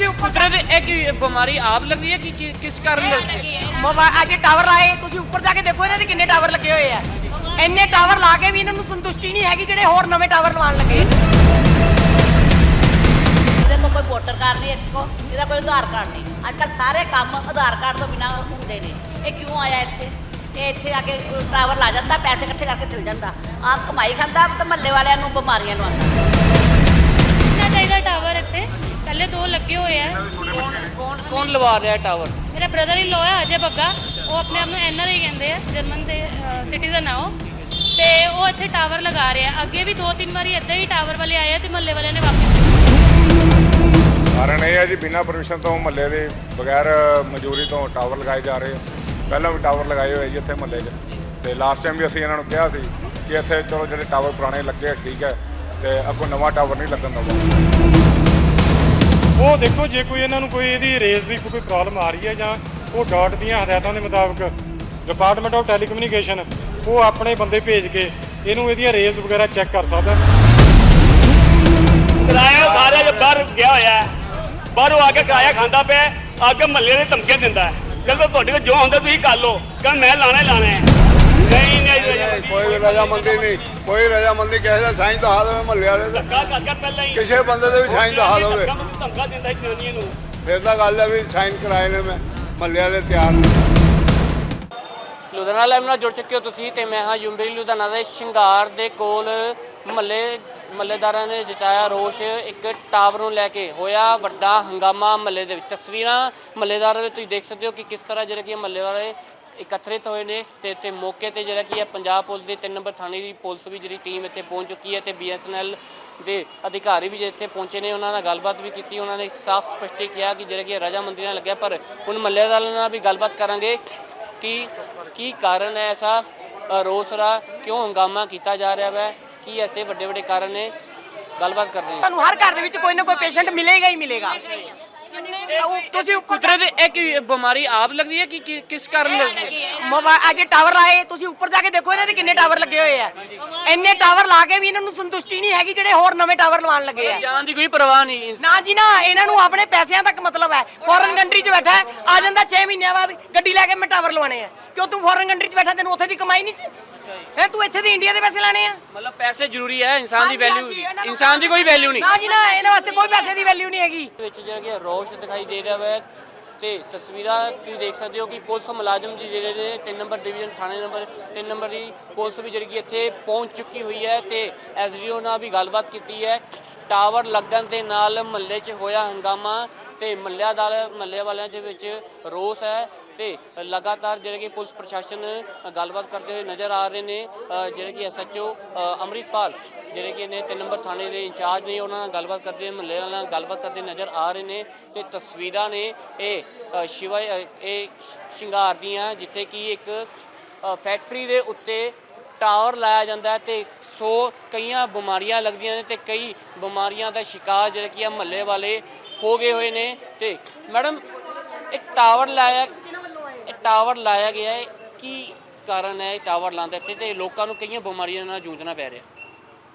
ਤੁਸੀਂ ਉੱਪਰ ਇਹ ਕੀ ਬਿਮਾਰੀ ਆਪ ਲੱਗੀ ਹੈ ਕਿ ਕਿ- ਕਿਸ ਕਾਰਨ ਲੱਗੀ? ਹੈ। ਮੋਬਾਈਲ ਅੱਜ ਟਾਵਰ ਲਾਏ ਤੁਸੀਂ ਉੱਪਰ ਜਾ ਕੇ ਦੇਖੋ ਇਹਨਾਂ ਦੇ ਕਿੰਨੇ ਟਾਵਰ ਲੱਗੇ ਹੋਏ ਆ। ਇੰਨੇ ਟਾਵਰ ਲਾ ਕੇ ਵੀ ਇਹਨਾਂ ਨੂੰ ਸੰਤੁਸ਼ਟੀ ਨਹੀਂ ਹੈਗੀ ਜਿਹੜੇ ਹੋਰ ਨਵੇਂ ਟਾਵਰ ਲਵਾਉਣ ਲੱਗੇ। ਇਹਦੇ ਕੋਲ ਕੋਈ ਵੋਟਰ ਕਾਰਡ ਨਹੀਂ ਇਹਦੇ ਕੋਈ ਆਧਾਰ ਕਾਰਡ ਨਹੀਂ। ਅੱਜ ਕੱਲ ਸਾਰੇ ਕੰਮ ਆਧਾਰ ਕਾਰਡ ਤੋਂ ਬਿਨਾ ਹੁੰਦੇ ਨੇ। ਇਹ ਕਿਉਂ ਆਇਆ ਇੱਥੇ? ਇਹ ਇੱਥੇ ਆ ਕੇ ਟਾਵਰ ਲਾ ਜਾਂਦਾ ਪੈਸੇ ਇਕੱਠੇ ਕਰਕੇ ਚਲ ਜਾਂਦਾ। ਆਪ ਕਮਾਈ ਖਾਂਦਾ ਤੇ ਮਹੱਲੇ ਵਾਲਿਆਂ ਨੂੰ ਬਿਮਾਰੀਆਂ ਲਵਾਉਂਦਾ। ਕਿੰਨਾ ਚਾਹੀਦਾ ਟਾਵਰ ਇੱਥੇ? ਪਹਿਲੇ ਦੋ ਲੱਗੇ ਹੋਏ ਆ। ਕੌਣ ਕੌਣ ਲਵਾ ਰਿਹਾ ਟਾਵਰ? ਮੇਰਾ ਬ੍ਰਦਰ ਇਨ ਲੋ ਹੈ ਅਜੇ ਬੱਗਾ। ਉਹ ਆਪਣੇ ਆਪ ਨੂੰ ਐਨਆਰਆਈ ਕਹਿੰਦੇ ਆ ਜਰਮਨ ਦੇ ਸਿਟੀਜ਼ਨ ਆ ਉਹ। ਤੇ ਉਹ ਇੱਥੇ ਟਾਵਰ ਲਗਾ ਰਿਹਾ। ਅੱਗੇ ਵੀ ਦੋ ਤਿੰਨ ਵਾਰੀ ਇੱਦਾਂ ਹੀ ਟਾਵਰ ਵਾਲੇ ਆਏ ਆ ਤੇ ਮਹੱਲੇ ਵਾਲਿਆਂ ਨੇ ਵਾਪਸ ਕਾਰਨ ਇਹ ਹੈ ਜੀ ਬਿਨਾਂ ਪਰਮਿਸ਼ਨ ਤੋਂ ਮਹੱਲੇ ਦੇ ਬਗੈਰ ਮਨਜ਼ੂਰੀ ਤੋਂ ਟਾਵਰ ਲਗਾਏ ਜਾ ਰਹੇ ਆ। ਪਹਿਲਾਂ ਵੀ ਟਾਵਰ ਲਗਾਏ ਹੋਏ ਜੀ ਇੱਥੇ ਮਹੱਲੇ 'ਚ। ਤੇ ਲਾਸਟ ਟਾਈਮ ਵੀ ਅਸੀਂ ਇਹਨਾਂ ਨੂੰ ਕਿਹਾ ਸੀ ਕਿ ਇੱਥੇ ਚਲੋ ਜਿਹੜੇ ਟਾਵਰ ਪੁਰਾਣੇ ਲੱਗੇ ਆ, ਠੀਕ ਹੈ। ਤੇ ਅੱਗੋਂ ਨਵਾਂ ਟਾਵਰ ਨਹੀਂ ਲੱਗਣ ਦਵਾਂਗੇ ਉਹ ਦੇਖੋ ਜੇ ਕੋਈ ਇਹਨਾਂ ਨੂੰ ਕੋਈ ਇਹਦੀ ਰੇਸ ਦੀ ਕੋਈ ਪ੍ਰੋਬਲਮ ਆ ਰਹੀ ਹੈ ਜਾਂ ਉਹ ਡਾਟ ਦੀਆਂ ਹਦਾਇਤਾਂ ਦੇ ਮੁਤਾਬਕ ਡਿਪਾਰਟਮੈਂਟ ਆਫ ਟੈਲੀਕਮਿਊਨੀਕੇਸ਼ਨ ਉਹ ਆਪਣੇ ਬੰਦੇ ਭੇਜ ਕੇ ਇਹਨੂੰ ਇਹਦੀਆਂ ਰੇਸ ਵਗੈਰਾ ਚੈੱਕ ਕਰ ਸਕਦਾ। ਕਿਰਾਇਆ ਖਾ ਦੇ ਬਾਹਰ ਗਿਆ ਹੋਇਆ ਬਾਹਰੋਂ ਆ ਕੇ ਕਿਰਾਇਆ ਖਾਂਦਾ ਪਿਆ ਆ ਕੇ ਮਹੱਲੇ ਦੇ ਧਮਕੀਆਂ ਦਿੰਦਾ ਹੈ। ਕਹਿੰਦਾ ਤੁਹਾਡੇ ਕੋਲ ਜੋ ਹੁੰਦਾ ਤੁਸੀਂ ਕਰ ਲਓ। ਕਹਿੰਦਾ ਮੈਂ ਲਾਣਾ ਹੀ ਲਾਣਾ ਹੈ। ਨਹੀਂ ਨਹੀਂ, ਕੋਈ ਵੀ ਰਜਾਮੰਦੀ ਨਹੀਂ ਕੋਈ ਰਜਾਮੰਦੀ ਕਿਸੇ ਦਾ ਸਾਈਂ ਦਾ ਹਾਲ ਹੋਵੇ ਮਹੱਲੇ ਵਾਲੇ ਦਾ। ਧੱਕਾ ਕਰ ਕਰ ਪਹਿਲਾਂ ਹੀ ਕਿਸੇ ਬੰਦੇ ਦੇ ਵੀ ਸਾਈਂ ਦਾ ਹਾਲ ਹੋਵੇ। ਧੱਕਾ ਧਮਕਾ ਦਿੰਦਾ ਹੈ ਜਨਾਨੀਆਂ ਨੂੰ। ਫਿਰ ਤਾਂ ਗੱਲ ਹੈ ਵੀ ਸਾਈਨ ਕਰਾਏ ਨੇ ਮੈਂ ਮਹੱਲੇ ਵਾਲੇ ਤਿਆਰ ਨੇ। ਲੁਧਿਆਣਾ ਲਾਈਵ ਨਾਲ ਜੁੜ ਚੁੱਕੇ ਹੋ ਤੁਸੀਂ ਤੇ ਮੈਂ ਹਾਂ ਯੂਮਬਰੀ ਲੁਧਿਆਣਾ ਦੇ ਸ਼ਿੰਗਾਰ ਦੇ ਕੋਲ ਮੱਲੇ ਮੱਲੇਦਾਰਾਂ ਨੇ ਜਤਾਇਆ ਰੋਸ਼ ਇੱਕ ਟਾਵਰ ਨੂੰ ਲੈ ਕੇ ਹੋਇਆ ਵੱਡਾ ਹੰਗਾਮਾ ਮੱਲੇ ਦੇ ਵਿੱਚ। ਤਸਵੀਰਾਂ ਮੱਲੇਦਾਰਾਂ ਦੇ ਤੁਸੀਂ ਦੇਖ ਸਕਦੇ ਹੋ ਕਿ ਕਿਸ ਤਰ੍ਹਾਂ ਜਿਹੜੇ ਕਿ ਮੱਲੇ ਵਾਲੇ ਇਕੱਤਰਿਤ ਹੋਏ ਨੇ ਤੇ ਤੇ ਮੌਕੇ ਤੇ ਜਿਹੜਾ ਕੀ ਹੈ ਪੰਜਾਬ ਪੁਲਿਸ ਦੇ 3 ਨੰਬਰ ਥਾਣੇ ਦੀ ਪੁਲਿਸ ਵੀ ਜਿਹੜੀ ਟੀਮ ਇੱਥੇ ਪਹੁੰਚ ਚੁੱਕੀ ਹੈ ਤੇ ਬੀਐਸਐਨਐਲ ਦੇ ਅਧਿਕਾਰੀ ਵੀ ਇੱਥੇ ਪਹੁੰਚੇ ਨੇ ਉਹਨਾਂ ਨਾਲ ਗੱਲਬਾਤ ਵੀ ਕੀਤੀ ਉਹਨਾਂ ਨੇ ਸਾਫ਼ ਸਪਸ਼ਟੀ ਕਿਹਾ ਕਿ ਜਿਹੜਾ ਕਿ ਰਜਾਮੰਦੀ ਨਾਲ ਲੱਗਿਆ ਪਰ ਹੁਣ ਮੱਲੇਦਾਰਾਂ ਨਾਲ ਵੀ ਗੱਲਬਾਤ ਕਰਾਂਗੇ ਕਿ ਕੀ ਕਾਰਨ ਹੈ ਐਸਾ ਅ, ਰੋਸ ਦਾ ਕਿਉਂ ਹੰਗਾਮਾ ਕੀਤਾ ਜਾ ਰਿਹਾ ਹੈ ਕੀ ਐਸੇ ਵੱਡੇ ਵੱਡੇ ਕਾਰਨ ਨੇ ਗੱਲਬਾਤ ਕਰਦੇ ਹਾਂ। ਤੁਹਾਨੂੰ ਹਰ ਘਰ ਦੇ ਵਿੱਚ ਕੋਈ ਨਾ ਕੋਈ ਪੇਸ਼ੈਂਟ ਮਿਲੇਗਾ ਹੀ ਮਿਲੇਗਾ। ਤਾਂ ਉਹ ਤੁਸੀਂ ਉੱਪਰ ਕੁਦਰਤ ਇਹ ਕੀ ਬਿਮਾਰੀ ਆਪ ਲੱਗਦੀ ਹੈ ਕਿ ਕਿ- ਕਿਸ ਕਾਰਨ ਲੱਗਦੀ ਹੈ। ਮੋਬਾਈਲ ਅੱਜ ਟਾਵਰ ਲਾਏ ਤੁਸੀਂ ਉੱਪਰ ਜਾ ਕੇ ਦੇਖੋ ਇਹਨਾਂ ਦੇ ਕਿੰਨੇ ਟਾਵਰ ਲੱਗੇ ਹੋਏ ਆ। ਇੰਨੇ ਟਾਵਰ ਲਾ ਕੇ ਵੀ ਇਹਨਾਂ ਨੂੰ ਸੰਤੁਸ਼ਟੀ ਨਹੀਂ ਹੈਗੀ ਜਿਹੜੇ ਹੋਰ ਨਵੇਂ ਟਾਵਰ ਲਵਾਉਣ ਲੱਗੇ ਆ। ਜਾਨ ਦੀ ਕੋਈ ਪਰਵਾਹ ਨਹੀਂ ਇਨਸਾਨ ਨਾ ਜੀ ਨਾ ਇਹਨਾਂ ਨੂੰ ਆਪਣੇ ਪੈਸਿਆਂ ਤੱਕ ਮਤਲਬ ਹੈ। ਫੋਰਨ ਕੰਟਰੀ 'ਚ ਬੈਠਾ ਹੈ, ਆ ਜਾਂਦਾ 6 ਮਹੀਨਿਆਂ ਬਾਅਦ ਗੱਡੀ ਲੈ ਕੇ ਮੈਂ ਟਾਵਰ ਲਵਾਣੇ ਆ। ਕਿਉਂ ਤੂੰ ਫੋਰਨ ਕੰਟਰੀ 'ਚ ਬੈਠਾ ਤੈਨੂੰ ਉੱਥੇ ਦੀ ਕਮਾਈ ਨਹੀਂ ਸੀ? ਹੈ ਤੂੰ ਇੱਥੇ ਦੀ ਇੰਡੀਆ ਦੇ ਪੈਸੇ ਲਾਣੇ ਆ। ਮਤਲਬ ਪੈਸੇ ਜ਼ਰੂਰੀ ਹੈ ਇਨਸਾਨ ਦੀ ਵੈਲਿਊ ਇਨਸਾਨ ਦੀ ਕੋਈ ਵੈਲਿਊ ਨਹੀਂ। ਨਾ ਜੀ ਨਾ ਇਹਨਾਂ ਵਾਸਤੇ ਕੋਈ ਪੈਸੇ ਦੀ ਵੈਲਿਊ ਨਹੀਂ ਹੈਗੀ। ਵਿੱਚ ਜਿਹੜਾ ਕਿ ਰੋਸ਼ ਦਿਖਾਈ ਦੇ ਰਿਹਾ ਹੈ ਤੇ ਤਸਵੀਰਾਂ ਤੁਸੀਂ ਦੇਖ ਸਕਦੇ ਹੋ ਕਿ ਪੁਲਿਸ ਮੁਲਾਜ਼ਮ ਜੀ ਜਿਹੜੇ ਨੇ 3 ਨੰਬਰ ਡਿਵੀਜ਼ਨ ਥਾਣੇ ਨੰਬਰ 3 ਨੰਬਰ ਦੀ ਪੁਲਿਸ ਵੀ ਜਿਹੜੀ ਕਿ ਇੱਥੇ ਪਹੁੰਚ ਚੁੱਕੀ ਹੋਈ ਹੈ ਤੇ ਐਸਡੀਓ ਨਾਲ ਵੀ ਗੱਲਬਾਤ ਕੀਤੀ ਹੈ। ਟਾਵਰ ਲੱਗਣ ਦੇ ਨਾਲ ਮਹੱਲੇ 'ਚ ਹੋਇਆ ਹੰਗਾਮਾ ਤੇ ਮਹੱਲਿਆਂ ਦਾ ਮਹੱਲੇ ਵਾਲਿਆਂ ਦੇ ਵਿੱਚ ਰੋਸ ਹੈ ਤੇ ਲਗਾਤਾਰ ਜਿਹੜੇ ਕਿ ਪੁਲਿਸ ਪ੍ਰਸ਼ਾਸਨ ਗੱਲਬਾਤ ਕਰਦੇ ਹੋਏ ਨਜ਼ਰ ਆ ਰਹੇ ਨੇ ਜਿਹੜੇ ਕਿ ਐਸਐਚਓ ਅੰਮ੍ਰਿਤਪਾਲ, ਜਿਹੜੇ ਕਿ ਨੇ 3 ਨੰਬਰ ਥਾਣੇ ਦੇ ਇੰਚਾਰਜ ਨੇ, ਉਹਨਾਂ ਨਾਲ ਗੱਲਬਾਤ ਕਰਦੇ ਮਹੱਲੇ ਵਾਲਿਆਂ ਨਾਲ ਗੱਲਬਾਤ ਕਰਦੇ ਨਜ਼ਰ ਆ ਰਹੇ ਨੇ ਤੇ ਤਸਵੀਰਾਂ ਨੇ ਇਹ ਸ਼ਿਵਾ ਇਹ ਸ਼ਿੰਗਾਰ ਦੀਆਂ, ਜਿੱਥੇ ਕਿ ਇੱਕ ਫੈਕਟਰੀ ਦੇ ਉੱਤੇ ਟਾਵਰ ਲਾਇਆ ਜਾਂਦਾ ਹੈ ਤੇ ਸੋ ਕਈਆਂ ਬਿਮਾਰੀਆਂ ਲੱਗਦੀਆਂ ਨੇ ਤੇ ਕਈ ਬਿਮਾਰੀਆਂ ਦਾ ਸ਼ਿਕਾਰ ਜਿਹੜੇ ਕੀ ਆ ਮਹੱਲੇ ਵਾਲੇ ਹੋ ਗਏ ਹੋਏ ਨੇ ਤੇ ਮੈਡਮ, ਇਹ ਟਾਵਰ ਲਾਇਆ, ਇਹ ਟਾਵਰ ਲਾਇਆ ਗਿਆ ਹੈ, ਕੀ ਕਾਰਨ ਹੈ ਇਹ ਟਾਵਰ ਲਾਉਂਦੇ ਇੱਥੇ ਤੇ ਲੋਕਾਂ ਨੂੰ ਕਈਆਂ ਬਿਮਾਰੀਆਂ ਨਾਲ ਜੂਝਣਾ ਪੈ ਰਿਹਾ?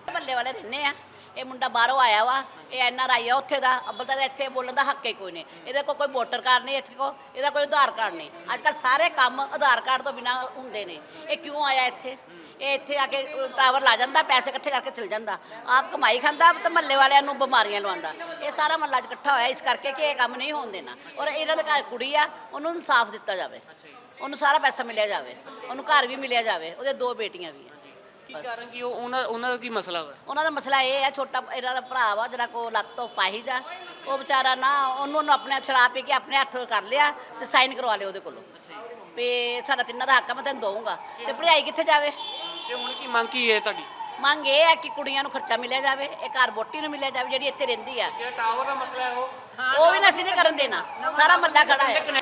ਮਹੱਲੇ ਵਾਲੇ ਰਹਿੰਦੇ ਆ, ਇਹ ਮੁੰਡਾ ਬਾਹਰੋਂ ਆਇਆ ਵਾ, ਇਹ ਐਨ ਆਰ ਆਈ ਆ ਉੱਥੇ ਦਾ, ਅੱਬਲ ਤਾਂ ਇੱਥੇ ਬੋਲਣ ਦਾ ਹੱਕ ਹੀ ਕੋਈ ਨਹੀਂ, ਇਹਦੇ ਕੋਲ ਕੋਈ ਵੋਟਰ ਕਾਰਡ ਨਹੀਂ ਇੱਥੇ ਕੋ ਇਹਦਾ ਕੋਈ ਆਧਾਰ ਕਾਰਡ ਨਹੀਂ, ਅੱਜ ਕੱਲ ਸਾਰੇ ਕੰਮ ਆਧਾਰ ਕਾਰਡ ਤੋਂ ਬਿਨਾ ਹੁੰਦੇ ਨੇ, ਇਹ ਕਿਉਂ ਆਇਆ ਇੱਥੇ? ਇਹ ਇੱਥੇ ਆ ਕੇ ਟਾਵਰ ਲਾ ਜਾਂਦਾ ਪੈਸੇ ਇਕੱਠੇ ਕਰਕੇ ਚਲ ਜਾਂਦਾ। ਆਪ ਕਮਾਈ ਖਾਂਦਾ ਤੇ ਮਹੱਲੇ ਵਾਲਿਆਂ ਨੂੰ ਬਿਮਾਰੀਆਂ ਲਵਾਉਂਦਾ। ਇਹ ਸਾਰਾ ਮਹੱਲਾ 'ਚ ਇਕੱਠਾ ਹੋਇਆ ਇਸ ਕਰਕੇ ਕਿ ਇਹ ਕੰਮ ਨਹੀਂ ਹੋਣ ਦੇਣਾ। ਔਰ ਇਹਨਾਂ ਦੇ ਘਰ ਕੁੜੀ ਆ ਉਹਨੂੰ ਇਨਸਾਫ ਦਿੱਤਾ ਜਾਵੇ। ਉਹਨੂੰ ਸਾਰਾ ਪੈਸਾ ਮਿਲਿਆ ਜਾਵੇ। ਉਹਨੂੰ ਘਰ ਵੀ ਮਿਲਿਆ ਜਾਵੇ। ਉਹਦੇ ਦੋ ਬੇਟੀਆਂ ਵੀ ਆ। ਕੀ ਕਾਰਨ ਕੀ ਉਹ ਉਹਨਾਂ ਉਹਨਾਂ ਦਾ ਕੀ ਮਸਲਾ ਵਾ? ਉਹਨਾਂ ਦਾ ਮਸਲਾ ਇਹ ਹੈ ਛੋਟਾ ਇਹਨਾਂ ਦਾ ਭਰਾ ਵਾ ਜਿਹੜਾ ਕੋ ਲੱਤ ਤੋਂ ਪਾਹੀਜ ਆ ਉਹ ਵਿਚਾਰਾ ਨਾ ਉਹਨੂੰ ਉਹਨੂੰ ਆਪਣੇ ਸ਼ਰਾਬ ਪੀ ਕੇ ਆਪਣੇ ਹੱਥ ਕਰ ਲਿਆ ਤੇ ਸਾਈਨ ਕਰਵਾ ਲਿਆ ਉਹਦੇ ਕੋਲੋਂ। ਵੀ ਸਾਡਾ ਤਿੰਨਾਂ ਦਾ ਹੱਕ ਆ ਮੈਂ ਤੈਨੂੰ ਦਊਂਗਾ। ਤੇ ਪੜ੍ਹਾਈ ਕਿੱਥੇ ਜਾਵੇ? ਤੇ ਹੁਣ ਕੀ ਮੰਗ ਕੀ ਹੈ ਤੁਹਾਡੀ? ਮੰਗ ਇਹ ਹੈ ਕਿ ਕੁੜੀਆਂ ਨੂੰ ਖਰਚਾ ਮਿਲਿਆ ਜਾਵੇ ਇਹ ਘਰ ਬੋਟੀ ਨੂੰ ਮਿਲਿਆ ਜਾਵੇ ਜਿਹੜੀ ਇੱਥੇ ਰਹਿੰਦੀ ਆ। ਜਿਹੜਾ ਟਾਵਰ ਦਾ ਮਸਲਾ ਹੈ ਉਹ? ਉਹ ਵੀ ਨਾ ਅਸੀਂ ਨਹੀਂ ਕਰਨ ਦੇਣਾ ਸਾਰਾ ਮੱਲਾ ਖੜਾ ਹੈ।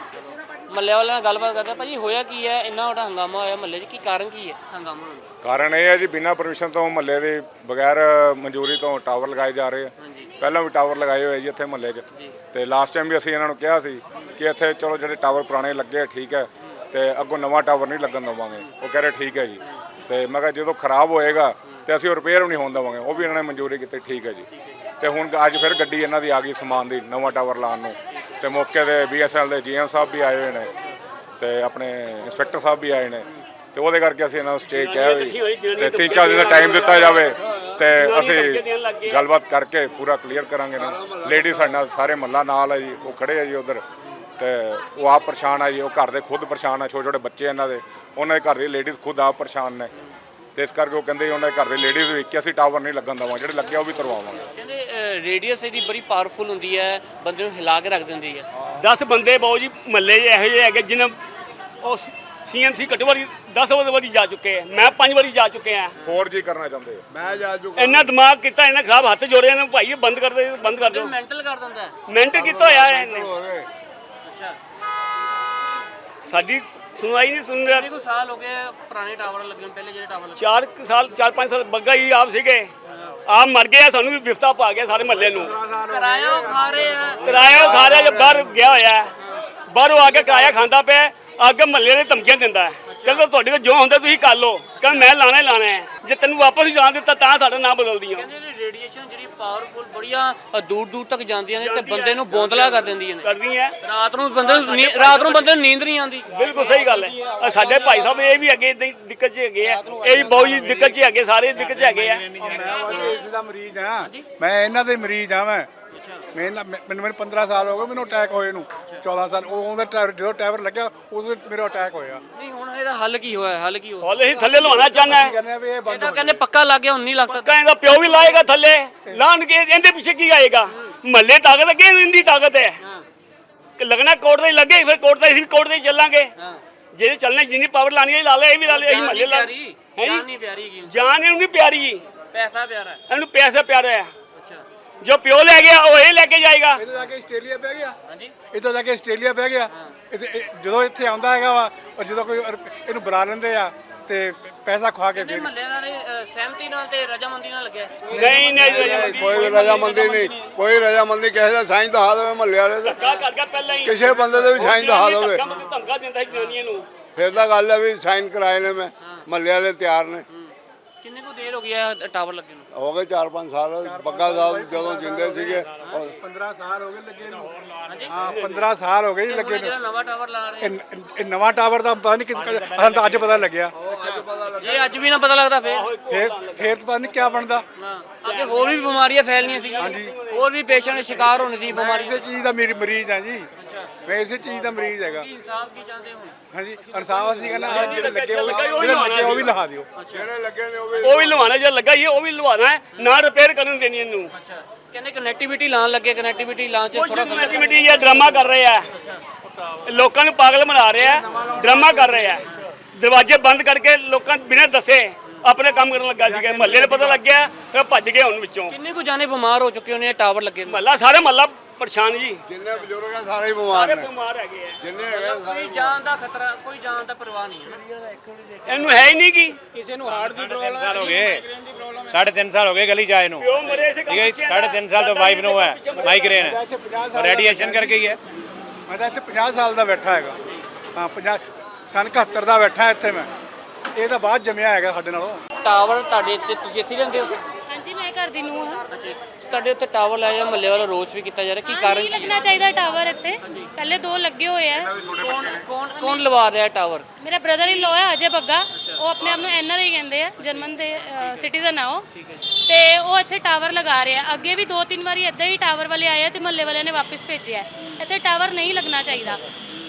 ਮੱਲੇ ਵਾਲਿਆਂ ਨਾਲ ਗੱਲਬਾਤ ਕਰਦੇ ਭਾਜੀ ਹੋਇਆ ਕੀ ਹੈ? ਇੰਨਾ ਵੱਡਾ ਹੰਗਾਮਾ ਹੋਇਆ ਮੱਲੇ 'ਚ ਕੀ ਕਾਰਨ ਕੀ ਹੈ ਹੰਗਾਮਾ ਹੋਣ ਦਾ? ਕਾਰਨ ਇਹ ਹੈ ਜੀ ਬਿਨਾਂ ਪਰਮਿਸ਼ਨ ਤੋਂ ਮਹੱਲੇ ਦੇ ਬਗੈਰ ਮਨਜ਼ੂਰੀ ਤੋਂ ਟਾਵਰ ਲਗਾਏ ਜਾ ਰਹੇ ਆ। ਪਹਿਲਾਂ ਵੀ ਟਾਵਰ ਲਗਾਏ ਹੋਏ ਜੀ ਇੱਥੇ ਮਹੱਲੇ 'ਚ। ਤੇ ਲਾਸਟ ਟਾਈਮ ਵੀ ਅਸੀਂ ਇਹਨਾਂ ਨੂੰ ਕਿਹਾ ਸੀ ਕਿ ਇੱਥੇ ਚਲੋ ਜਿਹੜੇ ਟਾਵਰ ਪੁਰਾਣੇ ਲੱਗੇ ਆ ਠੀਕ ਹੈ। ਤੇ ਅੱਗੋਂ ਨਵਾਂ ਟਾਵਰ ਨਹੀਂ ਲੱਗਣ ਦਵਾਂਗੇ। ਉਹ ਕਹਿ ਰਹੇ ਠੀਕ ਹੈ ਜੀ। ਤੇ ਮੈਂ ਕਿਹਾ ਜਦੋਂ ਖਰਾਬ ਹੋਏਗਾ ਤੇ ਅਸੀਂ ਉਹ ਰਿਪੇਅਰ ਵੀ ਨਹੀਂ ਹੋਣ ਦਵਾਂਗੇ। ਉਹ ਵੀ ਇਹਨਾਂ ਨੇ ਮਨਜ਼ੂਰੀ ਕੀਤੀ ਠੀਕ ਹੈ ਜੀ। ਤੇ ਹੁਣ ਅੱਜ ਫਿਰ ਗੱਡੀ ਇਹਨਾਂ ਦੀ ਆ ਗਈ ਸਮਾਨ ਦੀ ਨਵਾਂ ਟਾਵਰ ਲਾਉਣ ਨੂੰ। ਤੇ ਮੌਕੇ ਤੇ ਬੀਐਸਐਲ ਦੇ ਜੀਐਮ ਸਾਹਿਬ ਵੀ ਆਏ ਹੋਏ ਨੇ ਤੇ ਆਪਣੇ ਇੰਸਪੈਕਟਰ ਸਾਹਿਬ ਵੀ ਆਏ ਨੇ। ਤੇ ਉਹਦੇ ਕਰਕੇ ਅਸੀਂ ਇਹਨਾਂ ਨੂੰ ਸਟੇ ਕਿਹਾ ਵੀ ਤੇ ਤਿੰਨ ਚਾਰ ਦਿਨ ਦਾ ਟਾਈਮ ਦਿੱਤਾ ਜਾਵੇ ਤੇ ਅਸੀਂ ਗੱਲਬਾਤ ਕਰਕੇ ਪੂਰਾ ਕਲੀਅਰ ਕਰਾਂਗੇ ਨਾ। ਲੇਡੀ ਸਾਡੇ ਨਾਲ ਸਾਰੇ ਮੱਲਾ ਨਾਲ ਹੈ ਜੀ ਉਹ ਖੜੇ ਆ ਜੀ ਉਧਰ। ਤੇ ਉਹ ਆਪ ਪਰੇਸ਼ਾਨ ਆ ਜੀ ਉਹ ਘਰ ਦੇ ਖੁਦ ਪਰੇਸ਼ਾਨ ਆ ਛੋਟੇ ਛੋਟੇ ਬੱਚੇ ਇਹਨਾਂ ਦੇ। ਉਹਨਾਂ ਦੇ ਘਰ ਦੀ ਲੇਡੀਜ਼ ਖੁਦ ਆਪ ਪਰੇਸ਼ਾਨ ਨੇ। ਤੇ ਇਸ ਕਰਕੇ ਉਹ ਕਹਿੰਦੇ ਉਹਨਾਂ ਦੇ ਘਰ ਦੇ ਲੇਡੀਜ਼ ਵੀ ਕਿ ਅਸੀਂ ਟਾਵਰ ਨਹੀਂ ਲੱਗਣ ਦੇਵਾਂਗੇ ਜਿਹੜੇ ਲੱਗਿਆ ਉਹ ਵੀ ਕਰਵਾਵਾਂਗੇ। ਕਹਿੰਦੇ ਰੇਡੀਅਸ ਇਹਦੀ ਬੜੀ ਪਾਵਰਫੁਲ ਹੁੰਦੀ ਹੈ ਬੰਦੇ ਨੂੰ ਹਿਲਾ ਕੇ ਰੱਖ ਦਿੰਦੀ ਹੈ। 10 ਬੰਦੇ ਬਾਊ ਜੀ ਮਹੱਲੇ 'ਚ ਇਹੋ ਜਿਹੇ ਹੈਗੇ ਜਿਨ੍ਹਾਂ ਉਹ ਸੀਐਮਸੀ ਘੱਟੋ ਵਾਰੀ 10 ਵਾਰੀ ਜਾ ਚੁੱਕੇ ਆ। ਮੈਂ 5 ਵਾਰੀ ਜਾ ਚੁੱਕੇ ਆ। 4G ਕਰਨਾ ਚਾਹੁੰਦੇ ਆ। ਮੈਂ ਜਾ ਚੁੱਕਾ। ਇੰਨਾ ਦਿਮਾਗ ਕੀਤਾ ਇਹਨਾਂ ਖਰਾਬ ਹੱਥ ਜੋੜੇ ਇਹਨਾਂ ਭਾਈ ਇਹ ਬੰਦ ਕਰ ਦੇ ਬੰਦ ਕਰ ਦਿਓ। ਮੈਂਟਲ ਕਰ ਦਿੰਦਾ ਹੈ। ਮਿੰਟ ਕੀਤਾ ਹੋਇਆ ਇਹਨੇ। ਹੋ ਗਏ। ਅੱਛਾ। ਸਾਡੀ ਸੁਣਵਾਈ ਨਹੀਂ ਸੁਣ ਰਿਹਾ। ਕਿੰਨੇ ਕੁ ਸਾਲ ਹੋ ਗਏ ਪੁਰਾਣੇ ਟਾਵਰ ਲੱਗੇ ਪਹਿਲੇ ਜਿਹੜੇ ਟਾਵਰ ਲੱਗੇ ਚਾਰ ਕੁ ਸਾਲ ਚਾਰ ਪੰਜ ਸਾਲ ਬੱਗਾ ਹੀ ਆਪ ਸੀਗੇ। ਆਪ ਮਰ ਗਏ ਆ, ਸਾਨੂੰ ਵੀ ਬਿਫਤਾ ਪਾ ਗਿਆ ਸਾਰੇ ਮਹੱਲੇ ਨੂੰ। ਕਿਰਾਇਆ ਉਹ ਖਾ ਰਹੇ ਆ। ਕਿਰਾਇਆ ਉਹ ਖਾ ਰਿਹਾ ਜੇ ਬਾਹਰ ਗਿਆ ਹੋਇਆ। ਹੈ। ਬਾਹਰੋਂ ਆ ਕੇ ਕਿਰਾਇਆ ਖਾਂਦਾ ਪਿਆ ਅੱਗੇ ਮਹੱਲੇ ਦੇ ਧਮਕੀਆਂ ਦਿੰਦਾ। ਹੈ ਕਹਿੰਦਾ ਤੁਹਾਡੇ ਕੋਲ ਜੋ ਹੁੰਦਾ ਤੁਸੀਂ ਕਰ ਲਓ। ਕਹਿੰਦਾ ਮੈਂ ਲਾਣਾ ਹੀ ਲਾਣਾ ਹੈ। ਜੇ ਤੈਨੂੰ ਵਾਪਸ ਹੀ ਜਾਣ ਦਿੱਤਾ ਤਾਂ ਸਾਡਾ ਨਾਮ ਬਦਲਦੀਆਂ। ਕਹਿੰਦੇ ਨੇ ਰੇਡੀਏਸ਼ਨ ਜਿਹੜੀ ਪਾਵਰਫੁਲ ਬੜੀਆਂ ਦੂਰ ਦੂਰ ਤੱਕ ਜਾਂਦੀਆਂ ਨੇ ਤੇ ਬੰਦੇ ਨੂੰ ਬੋਂਦਲਾ ਕਰ ਦਿੰਦੀਆਂ ਨੇ। ਕਰਦੀ ਹੈ। ਰਾਤ ਨੂੰ ਬੰਦੇ ਨੂੰ ਨੀ- ਰਾਤ ਨੂੰ ਬੰਦੇ ਨੂੰ ਨੀਂਦ ਨਹੀਂ ਆਉਂਦੀ। ਬਿਲਕੁਲ ਸਹੀ ਗੱਲ ਹੈ। ਸਾਡੇ ਭਾਈ ਸਾਹਿਬ ਇਹ ਵੀ ਅੱਗੇ ਏਦਾਂ ਹੀ ਦਿੱਕਤ 'ਚ ਹੈਗੇ ਆ ਇਹ ਵੀ ਬਹੁਤ ਜੀ ਦਿੱਕਤ 'ਚ ਹੈਗੇ ਸਾਰੇ ਦਿੱਕਤ 'ਚ ਹੈਗੇ ਆ। ਮੈਂ ਇਸ ਦਾ ਮਰੀਜ਼ ਆ ਮੈਂ ਇਹਨਾਂ ਦੇ ਮਰੀਜ਼ ਆ ਮੈਂ- ਮੈਨੂੰ ਮੈਨੂੰ 15 ਸਾਲ ਹੋ ਗਏ ਮੈਨੂੰ ਅਟੈਕ ਹੋਏ ਨੂੰ। 14 ਸਾਲ ਉਹ ਉਹਦਾ ਟਾਇਰ ਜਦੋਂ ਟਾਇਰ ਲੱਗਿਆ ਉਸ ਵੇਲੇ ਮੇਰਾ ਅਟੈਕ ਹੋਇਆ। ਨਹੀਂ ਹੁਣ ਇਹਦਾ ਹੱਲ ਕੀ ਹੋਇਆ? ਹੱਲ ਕੀ ਹੋਇਆ? ਹੌਲੇ ਹੀ ਥੱਲੇ ਲਵਾਉਣਾ ਚਾਹੁੰਦਾ ਹੈ। ਕਹਿੰਦੇ ਆ ਵੀ ਇਹ ਬੰਦ ਇਹਦਾ ਕਹਿੰਦੇ ਪੱਕਾ ਲੱਗ ਗਿਆ ਹੁਣ ਨਹੀਂ ਲੱਗ ਸਕਦਾ ਕਹਿੰਦਾ ਪਿਓ ਵੀ ਲਾਏਗਾ ਥੱਲੇ। ਲਾਣ ਕੇ ਇਹਦੇ ਪਿੱਛੇ ਕੀ ਆਏਗਾ? ਮਹੱਲੇ ਤਾਕਤ ਹੈ ਕਿ ਇਹਦੀ ਤਾਕਤ ਹੈ। ਕਿ ਲੱਗਣਾ ਕੋਰਟ ਦੇ ਹੀ ਲੱਗੇ ਫਿਰ ਕੋਰਟ ਤੇ ਅਸੀਂ ਵੀ ਕੋਰਟ ਤੇ ਹੀ ਚੱਲਾਂਗੇ। ਜਿਹਦੇ ਚੱਲਣਾ ਜਿੰਨੀ ਪਾਵਰ ਲਾਣੀ ਹੈ ਲਾ ਲੈ ਇਹ ਵੀ ਲਾ ਲੈ ਅਸੀਂ ਮਹੱਲੇ ਲਾ ਪਿਆਰੀ ਹੈ ਨਹੀਂ ਪਿਆਰੀ ਕੀ ਜਾਨ ਇਹਨੂੰ ਨਹੀਂ ਪਿਆਰੀ। ਪੈਸਾ ਪਿਆਰਾ। ਇਹਨੂੰ ਪੈਸਾ ਪਿਆਰਾ ਹੈ। ਜੋ ਪਿਓ ਲੈ ਗਿਆ ਉਹ ਇਹ ਲੈ ਕੇ ਜਾਏਗਾ। ਇੱਥੇ ਜਾ ਕੇ ਆਸਟ੍ਰੇਲੀਆ ਬਹਿ ਗਿਆ। ਹਾਂਜੀ। ਇੱਥੇ ਜਾ ਕੇ ਆਸਟ੍ਰੇਲੀਆ ਬਹਿ ਗਿਆ। ਇੱਥੇ ਇਹ- ਜਦੋਂ ਇੱਥੇ ਆਉਂਦਾ ਹੈਗਾ ਵਾ ਔਰ ਜਦੋਂ ਕੋਈ ਅਰ- ਇਹਨੂੰ ਬੁਲਾ ਲੈਂਦੇ ਆ ਤੇ ਪੈਸਾ ਖਵਾ ਕੇ ਫਿਰ ਮਹੱਲੇ ਵਾਲੇ ਅ, ਸਹਿਮਤੀ ਨਾਲ ਤੇ ਰਜਾਮੰਦੀ ਨਾਲ ਲੱਗਿਆ? ਨਹੀਂ ਨਹੀਂ ਰਜਾਮੰਦੀ ਕੋਈ ਵੀ ਰਜਾਮੰਦੀ ਨਹੀਂ। ਕੋਈ ਰਜਾਮੰਦੀ ਕਿਸੇ ਦਾ ਸਾਈਂ ਦਾ ਹਾਲ ਹੋਵੇ ਮਹੱਲੇ ਵਾਲੇ ਦਾ। ਧੱਕਾ ਕਰ ਗਿਆ ਪਹਿਲਾਂ ਹੀ। ਕਿਸੇ ਬੰਦੇ ਦੇ ਵੀ ਸਾਈਂ ਦਾ ਹਾਲ ਹੋਵੇ। ਧੱਕਾ ਮੁੱਕੀ ਧਮਕਾ ਦਿੰਦਾ ਸੀ ਜਨਾਨੀਆਂ ਨੂੰ। ਫਿਰ ਤਾਂ ਗੱਲ ਹੈ ਵੀ ਸਾਈਨ ਕਰਾਏ ਨੇ ਮੈਂ। ਮਹੱਲੇ ਵਾਲੇ ਤਿਆਰ ਨੇ। ਕਿੰਨੇ ਕੁ ਦੇਰ ਹੋ ਗਈ ਹੈ ਟਾਵਰ ਲੱਗੇ ਨੂੰ? ਹੋ ਗਏ 4-5 ਸਾਲ ਬੱਗਾ ਸਾਹਿਬ ਜਦੋਂ ਜਿੰਦੇ ਸੀਗੇ। ਉਹ 15 ਸਾਲ ਹੋ ਗਏ ਲੱਗੇ ਨੂੰ। ਹਾਂ 15 ਸਾਲ ਹੋ ਗਏ ਜੀ ਲੱਗੇ ਨੂੰ। ਨਵਾਂ ਟਾਵਰ ਲਾ ਰਹੇ। ਇਹ ਇਹ ਨਵਾਂ ਟਾਵਰ ਦਾ ਪਤਾ ਨਹੀਂ ਕਿ ਸਾਨੂੰ ਤਾਂ ਅੱਜ ਪਤਾ ਲੱਗਿਆ। ਜੇ ਅੱਜ ਵੀ ਨਾ ਪਤਾ ਲੱਗਦਾ ਫੇਰ। ਫੇਰ ਫੇਰ ਤਾਂ ਪਤਾ ਨਹੀਂ ਕੀ ਬਣਦਾ। ਹਾਂ ਅੱਗੇ ਹੋਰ ਵੀ ਬਿਮਾਰੀਆਂ ਫੈਲਣੀਆਂ ਸੀ ਹਾਂਜੀ। ਹੋਰ ਵੀ ਪੇਸ਼ੈਂਟ ਸ਼ਿਕਾਰ ਹੋਣੇ ਸੀ ਬਿਮਾਰੀ ਇਸੇ ਚੀਜ਼ ਦਾ ਮੇਰੀ ਮਰੀਜ਼ ਆ ਜੀ। ਮੈਂ ਇਸੇ ਚੀਜ਼ ਦਾ ਮਰੀਜ਼ ਹੈਗਾ। ਇਨਸਾਫ ਕੀ ਚਾਹੁੰਦੇ ਹੋ? ਹਾਂਜੀ ਇਨਸਾਫ ਅਸੀਂ ਕਹਿੰਦਾ ਜਿਹੜੇ ਲੱਗੇ ਉਹ ਵੀ ਜਿਹੜੇ ਲੱਗੇ ਉਹ ਵੀ ਲਹਾ ਦਿਓ। ਜਿਹੜੇ ਲੱਗੇ ਨੇ ਉਹ ਵੀ ਉਹ ਵੀ ਲਵਾਣਾ ਜੇ ਲੱਗਾ ਹੀ ਹੈ, ਉਹ ਵੀ ਲਵਾਣਾ ਹੈ ਨਾ ਰਿਪੇਅਰ ਕਰਨ ਦੇਣੀ ਇਹਨੂੰ। ਅੱਛਾ ਕਹਿੰਦੇ ਕਨੈਕਟੀਵਿਟੀ ਲਾਣ ਲੱਗੇ ਕਨੈਕਟੀਵਿਟੀ ਲਾਣ ਚ ਥੋੜਾ ਸਮਾਂ ਕਮੇਟੀ ਇਹ ਡਰਾਮਾ ਕਰ ਰਹੇ ਆ। ਲੋਕਾਂ ਨੂੰ ਪਾਗਲ ਬਣਾ ਰਹੇ ਆ ਡਰਾਮਾ ਕਰ ਰਹੇ ਆ। ਦਰਵਾਜ਼ੇ ਬੰਦ ਕਰਕੇ ਲੋਕਾਂ ਬਿਨਾਂ ਦੱਸੇ ਆਪਣੇ ਕੰਮ ਕਰਨ ਲੱਗਾ ਸੀਗਾ। ਮਹੱਲੇ ਨੂੰ ਪਤਾ ਲੱਗਿਆ ਫਿਰ ਭੱਜ ਗਏ ਹੁਣ ਵਿੱਚੋਂ। ਕਿੰਨੇ ਕੁ ਜਾਣੇ ਬਿਮਾਰ ਹੋ ਚੁੱਕੇ ਹੋਣੇ ਟਾਵਰ ਲੱਗੇ ਨੂੰ? ਮਹੱਲਾ ਸਾਰੇ ਮਹੱਲਾ ਪਰੇਸ਼ਾਨ ਜੀ। ਜਿੰਨੇ ਬਜ਼ੁਰਗ ਆ ਸਾਰੇ ਹੀ ਬਿਮਾਰ ਸਾਰੇ ਨੇ। ਬਿਮਾਰ ਹੈਗੇ ਆ। ਜਿੰਨੇ ਹੈਗੇ ਆ ਸਾਰੇ ਕੋਈ ਜਾਨ ਦਾ ਖਤਰਾ ਕੋਈ ਜਾਨ ਦਾ ਪਰਵਾਹ ਨਹੀਂ ਹੈ। ਇਹਨੂੰ ਹੈ ਹੀ ਨਹੀਂ ਕੀ? ਸਾਲ ਹੋ ਗਏ। ਸਾਢੇ ਤਿੰਨ ਸਾਲ ਹੋ ਗਏ ਗਲੀ ਜਾਏ ਨੂੰ। ਪਿਓ ਮਰੇ ਇਸੇ ਕੰਮ ਠੀਕ ਹੈ ਜੀ, ਸਾਢੇ ਤਿੰਨ ਸਾਲ ਤੋਂ ਵਾਈਫ ਨੂੰ ਹੈ ਮਾਈਗ੍ਰੇਨ ਹੈ। ਇੱਥੇ 50 ਸਾਲ ਰੇਡੀਏਸ਼ਨ ਕਰਕੇ ਹੀ ਹੈ। ਮੈਂ ਤਾਂ ਇੱਥੇ 50 ਸਾਲ ਦਾ ਬੈਠਾ ਹੈਗਾ। ਹਾਂ 50 ਸਨ 71 ਦਾ ਬੈਠਾ ਇੱਥੇ ਮੈਂ। ਇਹ ਤਾਂ ਬਾਅਦ ਜੰਮਿਆ ਹੈਗਾ ਸਾਡੇ ਨਾਲੋਂ। ਟਾਵਰ ਤੁਹਾਡੇ ਇੱਥੇ ਤੁਸੀਂ ਇੱਥੇ ਹੀ ਰਹਿੰਦੇ ਹੋ? ਹਾਂਜੀ ਮੈਂ ਘਰ ਦੀ ਨੂੰਹ ਹਾਂ। ਤੁਹਾਡੇ ਉੱਤੇ ਟਾਵਰ ਲਾਇਆ ਮਹੱਲੇ ਵਾਲਾ ਰੋਸ ਵੀ ਕੀਤਾ ਜਾ ਰਿਹਾ? ਕੀ ਹਾਂ, ਕਾਰਨ ਨਹੀਂ ਲੱਗਣਾ ਚਾਹੀਦਾ ਟਾਵਰ ਇੱਥੇ। ਪਹਿਲੇ ਦੋ ਲੱਗੇ ਹੋਏ ਆ। ਕੌਣ ਕੌਣ ਲਵਾ ਰਿਹਾ ਟਾਵਰ? ਮੇਰਾ ਬ੍ਰਦਰ ਇਨ ਲੋ ਹੈ ਅਜੇ ਬੱਗਾ। ਉਹ ਆਪਣੇ ਆਪ ਨੂੰ ਐਨਆਰਆਈ ਕਹਿੰਦੇ ਆ ਜਰਮਨ ਦੇ ਸਿਟੀਜ਼ਨ ਆ ਉਹ। ਤੇ ਉਹ ਇੱਥੇ ਟਾਵਰ ਲਗਾ ਰਿਹਾ। ਅੱਗੇ ਵੀ ਦੋ ਤਿੰਨ ਵਾਰੀ ਇੱਦਾਂ ਹੀ ਟਾਵਰ ਵਾਲੇ ਆਏ ਆ ਤੇ ਮਹੱਲੇ ਵਾਲਿਆਂ ਨੇ ਵਾਪਸ ਭੇਜਿਆ। ਹੈ। ਇੱਥੇ ਟਾਵਰ ਨਹੀਂ ਲੱਗਣਾ ਚਾਹੀਦਾ।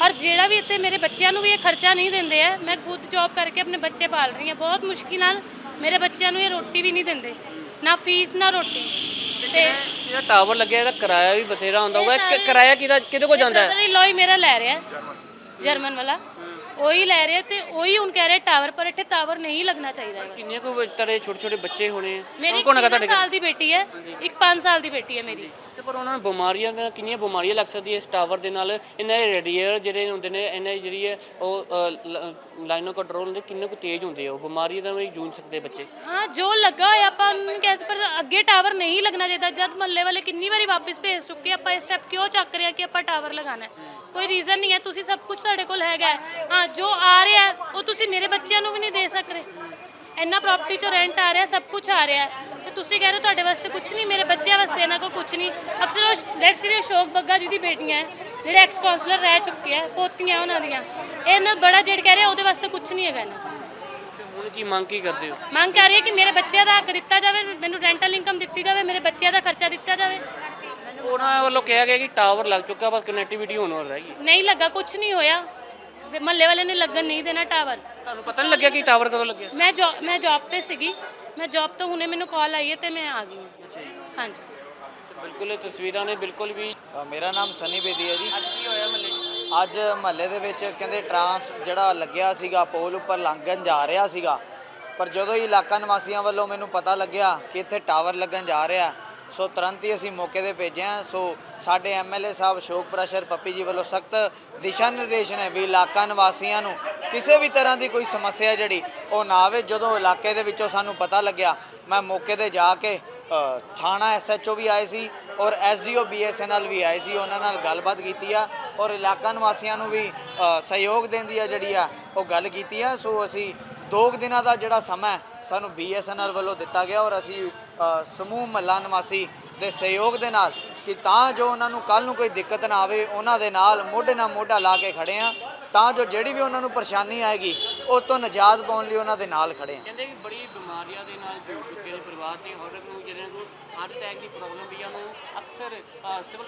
ਔਰ ਜਿਹੜਾ ਵੀ ਇੱਥੇ ਮੇਰੇ ਬੱਚਿਆਂ ਨੂੰ ਵੀ ਇਹ ਖਰਚਾ ਨਹੀਂ ਦਿੰਦੇ ਆ ਮੈਂ ਖੁਦ ਜੌਬ ਕਰਕੇ ਆਪਣੇ ਬੱਚੇ ਪਾਲ ਰਹੀ ਹਾਂ। ਬਹੁਤ ਮੁਸ਼ਕਿਲ ਨਾਲ ਮੇਰੇ ਬੱਚਿਆਂ ਨੂੰ ਇਹ ਰੋਟੀ ਵੀ ਨਹੀਂ ਦਿੰਦੇ। ਨਾ ਫੀਸ ਨਾ ਰੋਟੀ। ਤੇ ਜਿਹੜਾ ਟਾਵਰ ਲੱਗਿਆ ਇਹਦਾ ਕਿਰਾਇਆ ਵੀ ਬਥੇਰਾ ਹੁੰਦਾ ਹੋਊਗਾ। ਕਿ- ਕਿਰਾਇਆ ਕਿਹਦਾ ਕਿਹਦੇ ਕੋਲ ਜਾਂਦਾ ਹੈ? ਬ੍ਰਦਰ ਇਨ ਲੋ ਹੀ ਮੇਰਾ ਲੈ ਰਿਹਾ। ਜਰਮਨ। ਵਾਲਾ। ਉਹੀ ਲੈ ਰਿਹਾ ਤੇ ਉਹੀ ਹੁਣ ਕਹਿ ਰਿਹਾ ਟਾਵਰ ਪਰ ਇੱਥੇ ਟਾਵਰ ਨਹੀਂ ਲੱਗਣਾ ਚਾਹੀਦਾ ਹੈਗਾ। ਕਿੰਨੇ ਕੋ ਤੇਰੇ ਛੋਟੇ ਛੋਟੇ ਬੱਚੇ ਹੋਣੇ ਆ? ਮੇਰੀ ਕੌਣ ਕੌਣ ਹੈਗਾ ਤੁਹਾਡੇ 3 ਸਾਲ ਦੀ ਬੇਟੀ ਹੈ? ਇੱਕ 5 ਸਾਲ ਦੀ ਬੇਟੀ ਹੈ ਮੇਰੀ। ਪਰ ਉਹਨਾਂ ਨੂੰ ਬਿਮਾਰੀਆਂ ਨਾਲ ਕਿੰਨੀਆਂ ਬਿਮਾਰੀਆਂ ਲੱਗ ਸਕਦੀਆਂ ਇਸ ਟਾਵਰ ਦੇ ਨਾਲ? ਇਹਨਾਂ ਦੇ ਰੇਡੀਏਟਰ ਜਿਹੜੇ ਹੁੰਦੇ ਨੇ, ਇਹਨਾਂ ਦੀ ਜਿਹੜੀ ਹੈ ਉਹ ਲਾਈਨੋ ਕੰਟਰੋਲ ਹੁੰਦੇ, ਕਿੰਨੇ ਕੁ ਤੇਜ਼ ਹੁੰਦੇ ਆ ਉਹ? ਬਿਮਾਰੀ ਦਾ ਵੀ ਜੂਝ ਸਕਦੇ ਬੱਚੇ। ਹਾਂ, ਜੋ ਲੱਗਾ ਹੋਇਆ ਆਪਾਂ ਨੂੰ ਕੈਸ ਪਰ ਅੱਗੇ ਟਾਵਰ ਨਹੀਂ ਲੱਗਣਾ ਚਾਹੀਦਾ। ਜਦ ਮੱਲੇ ਵਾਲੇ ਕਿੰਨੀ ਵਾਰੀ ਵਾਪਸ ਭੇਜ ਚੁੱਕੇ ਆਪਾਂ ਇਹ ਸਟੈਪ ਕਿਉਂ ਚੱਕ ਰਹੇ ਕਿ ਆਪਾਂ ਟਾਵਰ ਲਗਾਣਾ ਕੋਈ ਰੀਜ਼ਨ ਨਹੀਂ ਹੈ। ਤੁਸੀਂ ਸਭ ਕੁਝ ਤੁਹਾਡੇ ਕੋਲ ਹੈਗਾ ਹਾਂ। ਜੋ ਆ ਰਿਹਾ ਉਹ ਤੁਸੀਂ ਮੇਰੇ ਬੱਚਿਆਂ ਨੂੰ ਵੀ ਨਹੀਂ ਦੇ ਸਕ ਰਹੇ ਇੰਨਾ ਪ੍ਰਾਪਰਟੀ ਚੋਂ ਰੈਂਟ ਆ ਰਿਹਾ, ਸਭ ਕੁਝ ਆ ਰਿਹਾ ਤੁਸੀਂ ਕਹਿ ਰਹੇ ਹੋ ਤੁਹਾਡੇ ਵਾਸਤੇ ਕੁਝ ਨਹੀਂ ਮੇਰੇ ਬੱਚਿਆਂ ਵਾਸਤੇ ਇਹਨਾਂ ਕੋ ਕੁਝ ਨਹੀਂ। ਅਕਸਰ ਉਹ ਲੈਟ ਸ਼੍ਰੀ ਅਸ਼ੋਕ ਬੱਗਾ ਜੀ ਦੀ ਬੇਟੀਆਂ ਹੈ ਜਿਹੜੇ ਐਕਸ ਕਾਉਂਸਲਰ ਰਹਿ ਚੁੱਕੇ ਆ ਪੋਤੀਆਂ ਉਹਨਾਂ ਦੀਆਂ। ਇਹ ਨਾ ਬੜਾ ਜਿਹੜਾ ਕਹਿ ਰਿਹਾ ਉਹਦੇ ਵਾਸਤੇ ਕੁਝ ਨਹੀਂ ਹੈਗਾ ਇਹਨਾਂ ਕੋਲ। ਹੁਣ ਕੀ ਮੰਗ ਕੀ ਕਰਦੇ ਹੋ? ਮੰਗ ਕਰ ਰਹੀ ਹੈ ਕਿ ਮੇਰੇ ਬੱਚਿਆਂ ਦਾ ਹੱਕ ਦਿੱਤਾ ਜਾਵੇ ਮੈਨੂੰ ਰੈਂਟਲ ਇਨਕਮ ਦਿੱਤੀ ਜਾਵੇ ਮੇਰੇ ਬੱਚਿਆਂ ਦਾ ਖਰਚਾ ਦਿੱਤਾ ਜਾਵੇ। ਉਹਨਾਂ ਵੱਲੋਂ ਕਿਹਾ ਗਿਆ ਕਿ ਟਾਵਰ ਲੱਗ ਚੁੱਕਾ ਬਸ ਕਨੈਕਟੀਵਿਟੀ ਹੋਣ ਵਾਲੀ ਰਹਿ ਗਈ। ਨਹੀਂ ਲੱਗਾ ਕੁਝ ਨਹੀਂ ਹੋਇਆ। ਮਹੱਲੇ ਵਾਲੇ ਨੇ ਲੱਗਣ ਨਹੀਂ ਦੇਣਾ ਟਾਵਰ। ਤੁਹਾਨੂੰ ਪਤਾ ਨਹੀਂ ਲੱਗਿਆ ਕਿ ਟਾਵਰ ਕਦੋਂ ਲੱਗਿਆ? ਮੈਂ ਜੌਬ ਮੈਂ ਜੌਬ ਤੇ ਸੀਗੀ। ਮੈਂ ਜੌਬ ਤੋਂ ਹੁਣੇ ਮੈਨੂੰ ਕਾਲ ਆਈ ਹੈ ਤੇ ਮੈਂ ਆ ਗਈ ਹਾਂ। ਹਾਂਜੀ। ਬਿਲਕੁਲ ਇਹ ਤਸਵੀਰਾਂ ਨੇ ਬਿਲਕੁਲ ਵੀ ਅ, ਮੇਰਾ ਨਾਮ ਸਨੀ ਬੇਦੀ ਹੈ ਜੀ। ਅੱਜ ਕੀ ਹੋਇਆ ਮੱਲੇ ਅੱਜ ਮਹੱਲੇ ਦੇ ਵਿੱਚ ਕਹਿੰਦੇ ਟਰਾਂਸ ਜਿਹੜਾ ਲੱਗਿਆ ਸੀਗਾ ਪੋਲ ਉੱਪਰ ਲੰਘਣ ਜਾ ਰਿਹਾ ਸੀਗਾ। ਪਰ ਜਦੋਂ ਹੀ ਇਲਾਕਾ ਨਿਵਾਸੀਆਂ ਵੱਲੋਂ ਮੈਨੂੰ ਪਤਾ ਲੱਗਿਆ ਕਿ ਇੱਥੇ ਟਾਵਰ ਲੱਗਣ ਜਾ ਰਿਹਾ ਸੋ ਤੁਰੰਤ ਹੀ ਅਸੀਂ ਮੌਕੇ ਤੇ ਭੇਜਿਆ। ਸੋ ਸਾਡੇ ਐਮਐਲਏ ਸਾਹਿਬ ਅਸ਼ੋਕ ਪ੍ਰਸ਼ਰ ਪੱਪੀ ਜੀ ਵੱਲੋਂ ਸਖਤ ਦਿਸ਼ਾ ਨਿਰਦੇਸ਼ ਨੇ ਵੀ ਇਲਾਕਾ ਨਿਵਾਸੀਆਂ ਨੂੰ ਕਿਸੇ ਵੀ ਤਰ੍ਹਾਂ ਦੀ ਕੋਈ ਸਮੱਸਿਆ ਜਿਹੜੀ ਉਹ ਨਾ ਆਵੇ। ਜਦੋਂ ਇਲਾਕੇ ਦੇ ਵਿੱਚੋਂ ਸਾਨੂੰ ਪਤਾ ਲੱਗਿਆ ਮੈਂ ਮੌਕੇ ਤੇ ਜਾ ਕੇ ਅ, ਥਾਣਾ ਐਸਐਚਓ ਵੀ ਆਏ ਸੀ ਔਰ ਐਸਡੀਓ ਬੀਐਸਐਨਐਲ ਵੀ ਆਏ ਸੀ। ਉਹਨਾਂ ਨਾਲ ਗੱਲਬਾਤ ਕੀਤੀ ਆ ਔਰ ਇਲਾਕਾ ਨਿਵਾਸੀਆਂ ਨੂੰ ਵੀ ਸਹਿਯੋਗ ਦੇਣ ਦੀ ਆ ਜਿਹੜੀ ਆ ਉਹ ਗੱਲ ਕੀਤੀ ਆ। ਸੋ ਅਸੀਂ ਦੋ ਕੁ ਦਿਨਾਂ ਦਾ ਜਿਹੜਾ ਸਮਾਂ ਸਾਨੂੰ ਬੀਐਸਐਨਐਲ ਵੱਲੋਂ ਦਿੱਤਾ ਗਿਆ ਔਰ ਅਸੀਂ ਸਮੂਹ ਮਹੱਲਾ ਨਿਵਾਸੀ ਦੇ ਸਹਿਯੋਗ ਦੇ ਨਾਲ ਕਿ ਤਾਂ ਜੋ ਉਹਨਾਂ ਨੂੰ ਕੱਲ ਨੂੰ ਕੋਈ ਦਿੱਕਤ ਨਾ ਆਵੇ, ਉਹਨਾਂ ਦੇ ਨਾਲ ਮੋਢੇ ਨਾਲ ਮੋਢਾ ਲਾ ਕੇ ਖੜੇ ਆ ਤਾਂ ਜੋ ਜਿਹੜੀ ਵੀ ਉਹਨਾਂ ਨੂੰ ਪਰੇਸ਼ਾਨੀ ਆਏਗੀ ਉਸ ਤੋਂ ਨਿਜਾਤ ਪਾਉਣ ਲਈ ਉਹਨਾਂ ਦੇ ਨਾਲ ਖੜੇ ਆ। ਕਹਿੰਦੇ ਕਿ ਬੜੀ ਬਿਮਾਰੀਆਂ ਦੇ ਨਾਲ ਜੂਝ ਚੁੱਕੇ ਨੇ ਪਰਿਵਾਰ ਤੇ ਹਰ ਨੂੰ ਜਿਹਨਾਂ ਨੂੰ ਹਾਰਟ ਅਟੈਕ ਦੀ ਪ੍ਰੋਬਲਮ ਵੀ ਆ ਨੂੰ ਅਕਸਰ ਸਿਵਲ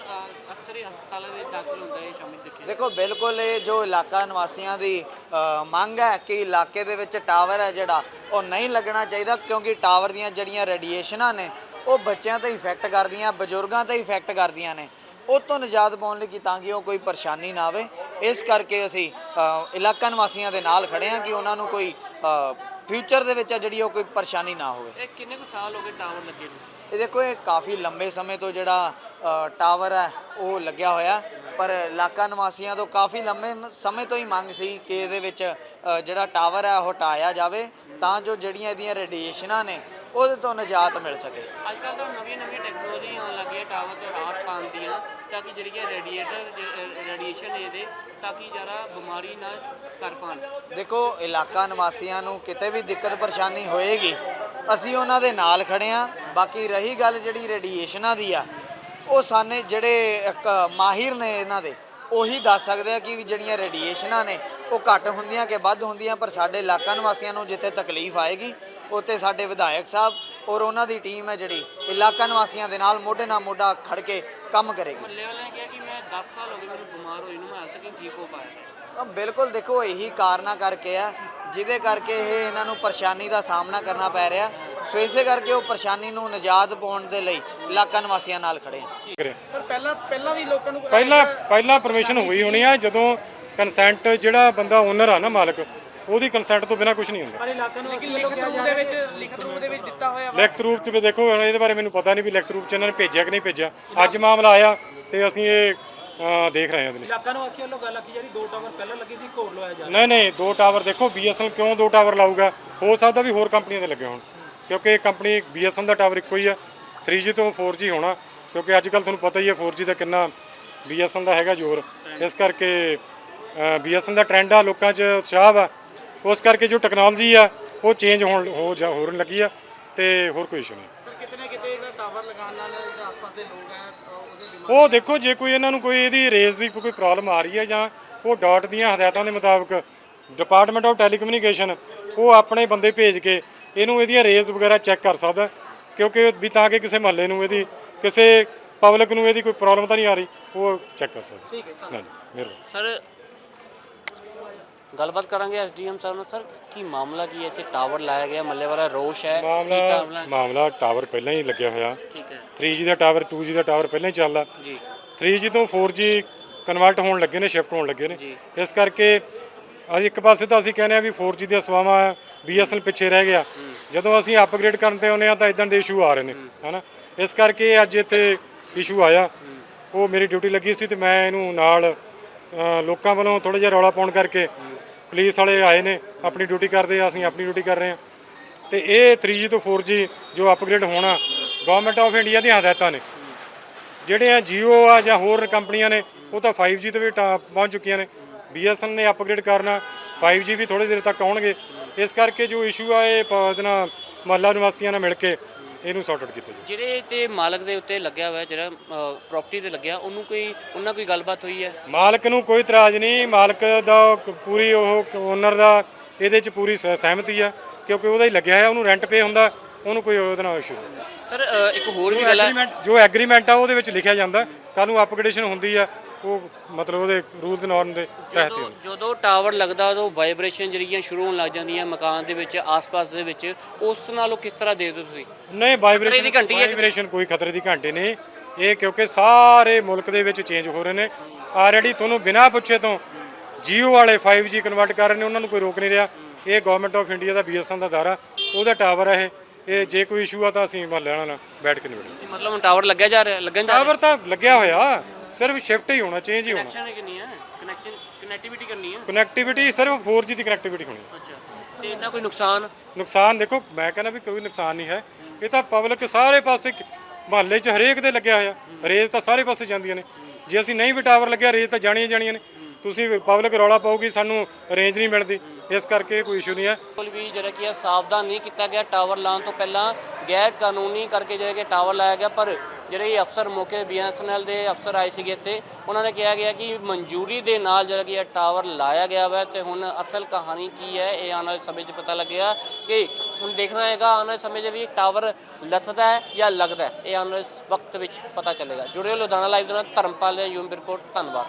ਅਕਸਰ ਹੀ ਹਸਪਤਾਲਾਂ ਦੇ ਦਾਖਲ ਹੁੰਦਾ ਹੈ ਸ਼ਾਮਿਲ ਦੇਖਿਆ ਦੇਖੋ ਬਿਲਕੁਲ ਇਹ ਜੋ ਇਲਾਕਾ ਨਿਵਾਸੀਆਂ ਦੀ ਮੰਗ ਹੈ ਕਿ ਇਲਾਕੇ ਦੇ ਵਿੱਚ ਟਾਵਰ ਹੈ ਜਿਹੜਾ ਉਹ ਨਹੀਂ ਲੱਗਣਾ ਚਾਹੀਦਾ ਕਿਉਂਕਿ ਟਾਵਰ ਦੀਆਂ ਜਿਹੜੀਆਂ ਰੇਡੀਏਸ਼ਨਾਂ ਨੇ ਉਹ ਬੱਚਿਆਂ ਤੇ ਇਫੈਕਟ ਕਰਦੀਆਂ ਬਜ਼ੁਰਗਾਂ ਤੇ ਇਫੈਕਟ ਕਰਦੀਆਂ ਨੇ। ਉਹ ਤੋਂ ਨਿਜਾਤ ਪਾਉਣ ਲਈ ਕਿ ਤਾਂ ਕਿ ਉਹ ਕੋਈ ਪਰੇਸ਼ਾਨੀ ਨਾ ਆਵੇ। ਇਸ ਕਰਕੇ ਅਸੀਂ ਇਲਾਕਾ ਨਿਵਾਸੀਆਂ ਦੇ ਨਾਲ ਖੜੇ ਹਾਂ ਕਿ ਉਹਨਾਂ ਨੂੰ ਕੋਈ ਫਿਊਚਰ ਦੇ ਵਿੱਚ ਜਿਹੜੀ ਉਹ ਕੋਈ ਪਰੇਸ਼ਾਨੀ ਨਾ ਹੋਵੇ। ਇਹ ਕਿੰਨੇ ਕੁ ਸਾਲ ਹੋ ਗਏ ਟਾਵਰ ਲੱਗੇ ਨੂੰ? ਇਹ ਦੇਖੋ ਇਹ ਕਾਫੀ ਲੰਬੇ ਸਮੇਂ ਤੋਂ ਜਿਹੜਾ ਟਾਵਰ ਹੈ ਉਹ ਲੱਗਿਆ ਹੋਇਆ। ਪਰ ਇਲਾਕਾ ਨਿਵਾਸੀਆਂ ਤੋਂ ਕਾਫੀ ਲੰਬੇ ਸਮੇਂ ਤੋਂ ਹੀ ਮੰਗ ਸੀ ਕਿ ਇਹਦੇ ਵਿੱਚ ਜਿਹੜਾ ਟਾਵਰ ਹੈ ਉਹ ਹਟਾਇਆ ਜਾਵੇ। ਤਾਂ ਜੋ ਜਿਹੜੀਆਂ ਇਹਦੀਆਂ ਰੇਡੀਏਸ਼ਨਾਂ ਨੇ ਉਹਦੇ ਤੋਂ ਨਿਜਾਤ ਮਿਲ ਸਕੇ। ਅੱਜ ਕੱਲ੍ਹ ਤਾਂ ਨਵੀਆਂ ਨਵੀਆਂ ਟੈਕਨੋਲੋਜੀ ਆਉਣ ਲੱਗੀ ਹੈ ਟਾਵਰ ਤੇ ਰਾਹਤ ਪਾਉਣ ਦੀਆਂ ਤਾਂ ਕਿ ਜਿਹੜੀ ਰੇਡੀਏਟਰ ਰੇਡੀਏਸ਼ਨ ਇਹਦੇ ਤਾਂ ਕਿ ਜ਼ਿਆਦਾ ਬਿਮਾਰੀ ਨਾ ਕਰ ਪਾਣ ਦੇਖੋ ਇਲਾਕਾ ਨਿਵਾਸੀਆਂ ਨੂੰ ਕਿਤੇ ਵੀ ਦਿੱਕਤ ਪਰੇਸ਼ਾਨੀ ਹੋਏਗੀ ਅਸੀਂ ਉਹਨਾਂ ਦੇ ਨਾਲ ਖੜੇ ਆ ਬਾਕੀ ਰਹੀ ਗੱਲ ਜਿਹੜੀ ਰੇਡੀਏਸ਼ਨਾਂ ਦੀ ਆ ਉਹ ਸਾਨੇ ਜਿਹੜੇ ਇੱਕ ਮਾਹਿਰ ਨੇ ਇਹਨਾਂ ਦੇ ਉਹੀ ਦੱਸ ਸਕਦੇ ਆ ਕਿ ਵੀ ਜਿਹੜੀਆਂ ਰੇਡੀਏਸ਼ਨਾਂ ਨੇ ਉਹ ਘੱਟ ਹੁੰਦੀਆਂ ਕਿ ਵੱਧ ਹੁੰਦੀਆਂ ਪਰ ਸਾਡੇ ਇਲਾਕਾ ਨਿਵਾਸੀਆਂ ਨੂੰ ਜਿੱਥੇ ਤਕਲੀਫ ਆਏਗੀ ਉੱਥੇ ਸਾਡੇ ਵਿਧਾਇਕ ਸਾਹਿਬ ਔਰ ਉਹਨਾਂ ਦੀ ਟੀਮ ਹੈ ਜਿਹੜੀ ਇਲਾਕਾ ਨਿਵਾਸੀਆਂ ਦੇ ਨਾਲ ਮੋਢੇ ਨਾਲ ਮੋਢਾ ਖੜ ਕੇ ਕੰਮ ਕਰੇਗੀ। ਮੱਲੇ ਵਾਲਿਆਂ ਨੇ ਕਿਹਾ ਕਿ ਮੈਂ 10 ਸਾਲ ਹੋ ਗਏ ਮੈਨੂੰ ਬਿਮਾਰ ਹੋਈ ਨੂੰ ਮੈਂ ਹਾਲ ਤੱਕ ਨਹੀਂ ਠੀਕ ਹੋ ਪਾਇਆ। ਤਾਂ ਬਿਲਕੁਲ ਦੇਖੋ ਇਹੀ ਕਾਰਨਾਂ ਕਰਕੇ ਆ ਜਿਹਦੇ ਕਰਕੇ ਇਹ ਇਹਨਾਂ ਨੂੰ ਪਰੇਸ਼ਾਨੀ ਦਾ ਸਾਹਮਣਾ ਕਰਨਾ ਪੈ ਰਿਹਾ। ਸੋ ਇਸੇ ਕਰਕੇ ਉਹ ਪਰੇਸ਼ਾਨੀ ਨੂੰ ਨਿਜਾਤ ਪਾਉਣ ਦੇ ਲਈ ਇਲਾਕਾ ਨਿਵਾਸੀਆਂ ਨਾਲ ਖੜੇ ਆ। ਸਰ ਪਹਿਲਾਂ ਪਹਿਲਾਂ ਵੀ ਲੋਕਾਂ ਨੂੰ ਪਹਿਲਾਂ ਪਹਿਲਾਂ ਪਰਮਿਸ਼ਨ ਹੋਈ ਹੋਣੀ ਆ ਜਦੋਂ ਕੰਸੈਂਟ ਜਿਹੜਾ ਬੰਦਾ ਓਨਰ ਆ ਨਾ ਮਾਲਕ ਉਹਦੀ ਕੰਸੈਂਟ ਤੋਂ ਬਿਨਾ ਕੁਝ ਨਹੀਂ ਹੁੰਦਾ। ਇਲਾਕਾ ਨੂੰ ਅਸੀਂ ਲਿਖਤ ਰੂਪ ਦੇ ਵਿੱਚ ਲਿਖਤ ਰੂਪ ਦੇ ਵਿੱਚ ਦਿੱਤਾ ਹੋਇਆ ਲਿਖਤ ਰੂਪ ਚ ਵੀ ਦੇਖੋ ਹੁਣ ਇਹਦੇ ਬਾਰੇ ਮੈਨੂੰ ਪਤਾ ਨਹੀਂ ਵੀ ਲਿਖਤ ਰੂਪ ਚ ਇਹਨਾਂ ਨੇ ਭੇਜਿਆ ਕਿ ਨਹੀਂ ਭੇਜਿਆ। ਅੱਜ ਮਾਮਲਾ ਆਇਆ ਤੇ ਅਸੀਂ ਇਹ ਅ, ਦੇਖ ਰਹੇ ਹਾਂ ਉਹਦੇ ਲਈ। ਇਲਾਕਾ ਨਿਵਾਸੀਆਂ ਵੱਲੋਂ ਗੱਲ ਆਖੀ ਜਿਹੜੀ ਦੋ ਟਾਵਰ ਪਹਿਲਾਂ ਲੱਗੇ ਸੀ ਘੋਰ ਲਵਾਇਆ ਜਾ ਨਹੀਂ ਨਹੀਂ ਦੋ ਟਾਵਰ ਦੇਖੋ BSNL ਕਿਉਂ ਦੋ ਟਾਵਰ ਲਾਊਗਾ? ਹੋ ਸਕਦਾ ਵੀ ਹੋਰ ਕੰਪਨੀਆਂ ਦੇ ਲੱਗੇ ਹੋਣ ਕਿਉਂਕਿ ਇਹ ਕੰਪਨੀ BSNL ਦਾ ਟਾਵਰ ਇੱਕੋ ਹੀ ਆ। 3G ਤੋਂ 4G ਹੋਣਾ ਕਿਉਂਕਿ ਅੱਜ ਕੱਲ ਤੁਹਾਨੂੰ ਪਤਾ ਹੀ ਹੈ 4G ਦਾ ਕਿੰਨਾ BSNL ਦਾ ਹੈਗਾ ਜ਼ੋਰ। ਇਸ ਕਰਕੇ BSNL ਦਾ ਟ੍ਰੈਂਡ ਆ ਲੋਕਾਂ 'ਚ ਉਤਸ਼ਾਹ ਵਾ। ਉਸ ਕਰਕੇ ਜੋ ਟੈਕਨੋਲੋਜੀ ਆ ਉਹ ਚੇਂਜ ਹੋਣ ਹੋ ਜਾ ਹੋਣ ਲੱਗੀ ਆ ਤੇ ਹੋਰ ਕੋਈ ਇਸ਼ੂ ਨਹੀਂ। ਸਰ ਕਿਤੇ ਨਾ ਕਿਤੇ ਜਿਹੜਾ ਟਾਵਰ ਲਗਾਉਣ ਨਾਲ ਜਿਹੜੇ ਆਸ-ਪਾਸ ਦੇ ਲੋਕ ਆ ਉਹਦੇ ਉਹ ਦੇਖੋ ਜੇ ਕੋਈ ਇਹਨਾਂ ਨੂੰ ਕੋਈ ਇਹਦੀ ਰੇਸ ਦੀ ਕੋਈ ਪ੍ਰੋਬਲਮ ਆ ਰਹੀ ਹੈ ਜਾਂ ਉਹ ਡਾਟ ਦੀਆਂ ਹਦਾਇਤਾਂ ਦੇ ਮੁਤਾਬਕ ਡਿਪਾਰਟਮੈਂਟ ਆਫ ਟੈਲੀਕਮਿਊਨੀਕੇਸ਼ਨ ਉਹ ਆਪਣੇ ਬੰਦੇ ਭੇਜ ਕੇ ਇਹਨੂੰ ਇਹਦੀਆਂ ਰੇਸ ਵਗੈਰਾ ਚੈੱਕ ਕਰ ਸਕਦਾ ਕਿਉਂਕਿ ਵੀ ਤਾਂ ਕਿ ਕਿਸੇ ਮਹੱਲੇ ਨੂੰ ਇਹਦੀ ਕਿਸੇ ਪਬਲਿਕ ਨੂੰ ਇਹਦੀ ਕੋਈ ਪ੍ਰੋਬਲਮ ਤਾਂ ਨਹੀਂ ਆ ਰਹੀ ਉਹ ਚੈੱਕ ਕਰ ਸਕਦਾ। ਠੀਕ ਹੈ ਮਿਹਰਬਾਨੀ। ਸਰ ਗੱਲਬਾਤ ਕਰਾਂਗੇ ਐਸਡੀਐਮ ਸਰ ਨਾਲ। ਸਰ ਕੀ ਮਾਮਲਾ ਕੀ ਹੈ? ਇੱਥੇ ਟਾਵਰ ਲਾਇਆ ਗਿਆ ਮੱਲੇ ਵਾਲਾ ਰੋਸ਼ ਹੈ। ਕੀ ਮਾਮਲਾ ਟਾਵਰ ਮਾਮਲਾ ਟਾਵਰ ਪਹਿਲਾਂ ਹੀ ਲੱਗਿਆ ਹੋਇਆ। ਠੀਕ ਹੈ। 3G ਦਾ ਟਾਵਰ 2G ਦਾ ਟਾਵਰ ਪਹਿਲਾਂ ਹੀ ਚੱਲਦਾ। ਜੀ। 3G ਤੋਂ 4G ਕਨਵਰਟ ਹੋਣ ਲੱਗੇ ਨੇ ਸ਼ਿਫਟ ਹੋਣ ਲੱਗੇ ਨੇ। ਇਸ ਕਰਕੇ ਅਸੀਂ ਇੱਕ ਪਾਸੇ ਤਾਂ ਅਸੀਂ ਕਹਿੰਦੇ ਆ ਵੀ 4G ਦੀਆਂ ਸੇਵਾਵਾਂ BSNL ਪਿੱਛੇ ਰਹਿ ਗਿਆ। ਜਦੋਂ ਅਸੀਂ ਅਪਗ੍ਰੇਡ ਕਰਨ ਤੇ ਆਉਂਦੇ ਆ ਤਾਂ ਇਦਾਂ ਦੇ ਇਸ਼ੂ ਆ ਰਹੇ ਨੇ ਹਨਾ? ਇਸ ਕਰਕੇ ਅੱਜ ਇੱਥੇ ਇਸ਼ੂ ਆਇਆ। ਉਹ ਮੇਰੀ ਡਿਊਟੀ ਲੱਗੀ ਸੀ ਤੇ ਮੈਂ ਇਹਨੂੰ ਨਾਲ ਅ, ਲੋਕਾਂ ਵੱਲੋਂ ਥੋੜਾ ਜਿਹਾ ਰੌਲਾ ਪਾਉਣ ਕਰਕੇ ਪੁਲਿਸ ਵਾਲੇ ਆਏ ਨੇ, ਆਪਣੀ ਡਿਊਟੀ ਕਰਦੇ ਆ, ਅਸੀਂ ਆਪਣੀ ਡਿਊਟੀ ਕਰ ਰਹੇ ਆ ਤੇ ਇਹ 3G ਤੋਂ 4G ਜੋ ਅਪਗ੍ਰੇਡ ਹੋਣਾ ਗਵਰਨਮੈਂਟ ਆਫ ਇੰਡੀਆ ਦੀਆਂ ਹਦਾਇਤਾਂ ਨੇ। ਜਿਹੜੇ ਆ Jio ਆ ਜਾਂ ਹੋਰ ਕੰਪਨੀਆਂ ਨੇ, ਉਹ ਤਾਂ 5G ਤੇ ਵੀ ਟਾ- ਪਹੁੰਚ ਚੁੱਕੀਆਂ ਨੇ। BSNL ਨੇ ਅਪਗ੍ਰੇਡ ਕਰਨਾ 5G ਵੀ ਥੋੜੇ ਦੇਰ ਤੱਕ ਆਉਣਗੇ। ਇਸ ਕਰਕੇ ਜੋ ਇਸ਼ੂ ਆ, ਇਹ ਪ- ਇਹਦੇ ਮਹੱਲਾ ਨਿਵਾਸੀਆਂ ਨਾਲ ਮਿਲ ਕੇ ਇਹਨੂੰ ਸੌਰਟ ਆਊਟ ਕੀਤਾ ਜਾਵੇ ਜਿਹੜੇ ਤੇ ਮਾਲਕ ਦੇ ਉੱਤੇ ਲੱਗਿਆ ਹੋਇਆ ਜਿਹੜਾ ਪ੍ਰਾਪਰਟੀ ਤੇ ਲੱਗਿਆ ਉਹਨੂੰ ਕੋਈ ਉਹਨਾਂ ਕੋਈ ਗੱਲਬਾਤ ਹੋਈ ਹੈ? ਮਾਲਕ ਨੂੰ ਕੋਈ ਇਤਰਾਜ਼ ਨਹੀਂ। ਮਾਲਕ ਦਾ ਕ- ਪੂਰੀ ਉਹ ਓਨਰ ਦਾ ਇਹਦੇ 'ਚ ਪੂਰੀ ਸਹਿ- ਸਹਿਮਤੀ ਆ ਕਿਉਂਕਿ ਉਹਦਾ ਹੀ ਲੱਗਿਆ ਹੈ ਉਹਨੂੰ ਰੈਂਟ ਪੇ ਹੁੰਦਾ ਉਹਨੂੰ ਕੋਈ ਉਹਦੇ ਨਾਲ ਇਸ਼ੂ ਨਹੀਂ। ਸਰ ਅ, ਇੱਕ ਹੋਰ ਵੀ ਗੱਲ ਹੈ ਐਗਰੀਮੈਂਟ ਜੋ ਐਗਰੀਮੈਂਟ ਆ ਉਹਦੇ ਵਿੱਚ ਲਿਖਿਆ ਜਾਂਦਾ। ਕੱਲ ਨੂੰ ਅਪਗ੍ਰੇਡੇਸ਼ਨ ਹੁੰਦੀ ਆ ਉਹ ਮਤਲਬ ਉਹਦੇ ਰੂਲਸ ਨਾਰਮ ਦੇ ਤਹਿਤ ਹੀ ਜਦੋਂ ਜਦੋਂ ਟਾਵਰ ਲੱਗਦਾ ਉਦੋਂ ਵਾਈਬ੍ਰੇਸ਼ਨ ਜਿਹੜੀਆਂ ਸ਼ੁਰੂ ਹੋਣ ਲੱਗ ਜਾਂਦੀਆਂ ਮਕਾਨ ਦੇ ਵਿੱਚ ਆਸ-ਪਾਸ ਦੇ ਵਿੱਚ ਉਸ ਨਾਲੋਂ ਕਿਸ ਤਰ੍ਹਾਂ ਦੇਖਦੇ ਹੋ ਤੁਸੀਂ? ਨਹੀਂ ਵਾਈਬ੍ਰੇਸ਼ਨ ਦੀ ਘੰਟੀ ਹੈ ਕਿ- ਵਾਈਬ੍ਰੇਸ਼ਨ ਕੋਈ ਖਤਰੇ ਦੀ ਘੰਟੀ ਨਹੀਂ। ਇਹ ਕਿਉਂਕਿ ਸਾਰੇ ਮੁਲਕ ਦੇ ਵਿੱਚ ਚੇਂਜ ਹੋ ਰਹੇ ਨੇ। ਆਲਰੇਡੀ ਤੁਹਾਨੂੰ ਬਿਨਾਂ ਪੁੱਛੇ ਤੋਂ Jio ਵਾਲੇ 5G ਕਨਵਰਟ ਕਰ ਰਹੇ ਨੇ ਉਹਨਾਂ ਨੂੰ ਕੋਈ ਰੋਕ ਨਹੀਂ ਰਿਹਾ। ਇਹ ਗਵਰਨਮੈਂਟ ਆਫ ਇੰਡੀਆ ਦਾ BSNL ਦਾ ਦਾਰਾ ਉਹਦਾ ਟਾਵਰ ਹੈ ਇਹ। ਇਹ ਜੇ ਕੋਈ ਇਸ਼ੂ ਆ ਤਾਂ ਅਸੀਂ ਮਹੱਲੇ ਵਾਲਿਆਂ ਨਾਲ ਬੈਠ ਕੇ ਨਿਬੜਾਂਗੇ। ਮਤਲਬ ਹੁਣ ਟਾਵਰ ਲੱਗਿਆ ਜਾ ਰਿਹਾ ਲੱਗਣ ਜਾ ਰਿਹਾ? ਟਾਵਰ ਤਾਂ ਲੱਗਿਆ ਹੋਇਆ। ਸਿਰਫ ਸ਼ਿਫਟ ਹੀ ਹੋਣਾ ਚੇਂਜ ਹੀ ਹੋਣਾ। ਕਨੈਕਸ਼ਨ ਕਿੰਨੀ ਹੈ ਕਨੈਕਸ਼ਨ ਕਨੈਕਟੀਵਿਟੀ ਕਰਨੀ ਹੈ ਕਨੈਕਟੀਵਿਟੀ ਸਿਰਫ 4G ਦੀ ਕਨੈਕਟੀਵਿਟੀ ਹੋਣੀ ਅੱਛਾ। ਤੇ ਇਹਨਾਂ ਕੋਈ ਨੁਕਸਾਨ? ਨੁਕਸਾਨ ਦੇਖੋ ਮੈਂ ਕਹਿੰਦਾ ਵੀ ਕੋਈ ਨੁਕਸਾਨ ਨਹੀਂ ਹੈ। ਇਹ ਤਾਂ ਪਬਲਿਕ ਸਾਰੇ ਪਾਸੇ ਮਹੱਲੇ 'ਚ ਹਰੇਕ ਦੇ ਲੱਗਿਆ ਹੋਇਆ। ਰੇਜ਼ ਤਾਂ ਸਾਰੇ ਪਾਸੇ ਜਾਂਦੀਆਂ ਨੇ। ਜੇ ਅਸੀਂ ਨਹੀਂ ਵੀ ਟਾਵਰ ਲੱਗਿਆ ਰੇਜ਼ ਤਾਂ ਜਾਣੀਆਂ ਹੀ ਜਾਣੀਆਂ ਨੇ। ਤੁਸੀਂ ਪਬਲਿਕ ਰੌਲਾ ਪਾਉਗੀ ਸਾਨੂੰ ਰੇਂਜ ਨਹੀਂ ਮਿਲਦੀ। ਇਸ ਕਰਕੇ ਕੋਈ ਇਸ਼ੂ ਨਹੀਂ ਹੈ। ਬਿਲਕੁਲ ਵੀ ਜਿਹੜਾ ਕਿ ਹੈ ਸਾਵਧਾਨ ਨਹੀਂ ਕੀਤਾ ਗਿਆ। ਟਾਵਰ ਲਾਉਣ ਤੋਂ ਪਹਿਲਾਂ ਗੈਰ ਕਾਨੂੰਨੀ ਕਰਕੇ ਜਿਹੜਾ ਕਿ ਟਾਵਰ ਲਾਇਆ ਗਿਆ, ਪਰ ਜਿਹੜੇ ਅਫਸਰ ਮੌਕੇ ਬੀਐਸਐਨਐਲ ਦੇ ਅਫਸਰ ਆਏ ਸੀਗੇ ਇੱਥੇ, ਉਹਨਾਂ ਨੇ ਕਿਹਾ ਗਿਆ ਕਿ ਮਨਜ਼ੂਰੀ ਦੇ ਨਾਲ ਜਿਹੜਾ ਕਿ ਇਹ ਟਾਵਰ ਲਾਇਆ ਗਿਆ ਵਾ ਤੇ ਹੁਣ ਅਸਲ ਕਹਾਣੀ ਕੀ ਹੈ, ਇਹ ਆਉਣ ਵਾਲੇ ਸਮੇਂ 'ਚ ਪਤਾ ਲੱਗੇਗਾ ਕਿ ਹੁਣ ਦੇਖਣਾ ਹੈਗਾ, ਆਉਣ ਵਾਲੇ ਸਮੇਂ 'ਚ ਵੀ ਟਾਵਰ ਲੱਥਦਾ ਹੈ ਜਾਂ ਲੱਗਦਾ ਹੈ, ਇਹ ਆਉਣ ਵਾਲੇ ਵਕਤ ਵਿੱਚ ਪਤਾ ਚੱਲੇਗਾ। ਜੁੜੇ ਲੁਧਿਆਣਾ ਲਾਈਵ ਦੇ ਨਾਲ, ਧਰਮਪਾਲ ਯੂਮ ਰਿਪੋਰਟ, ਧੰਨਵਾਦ।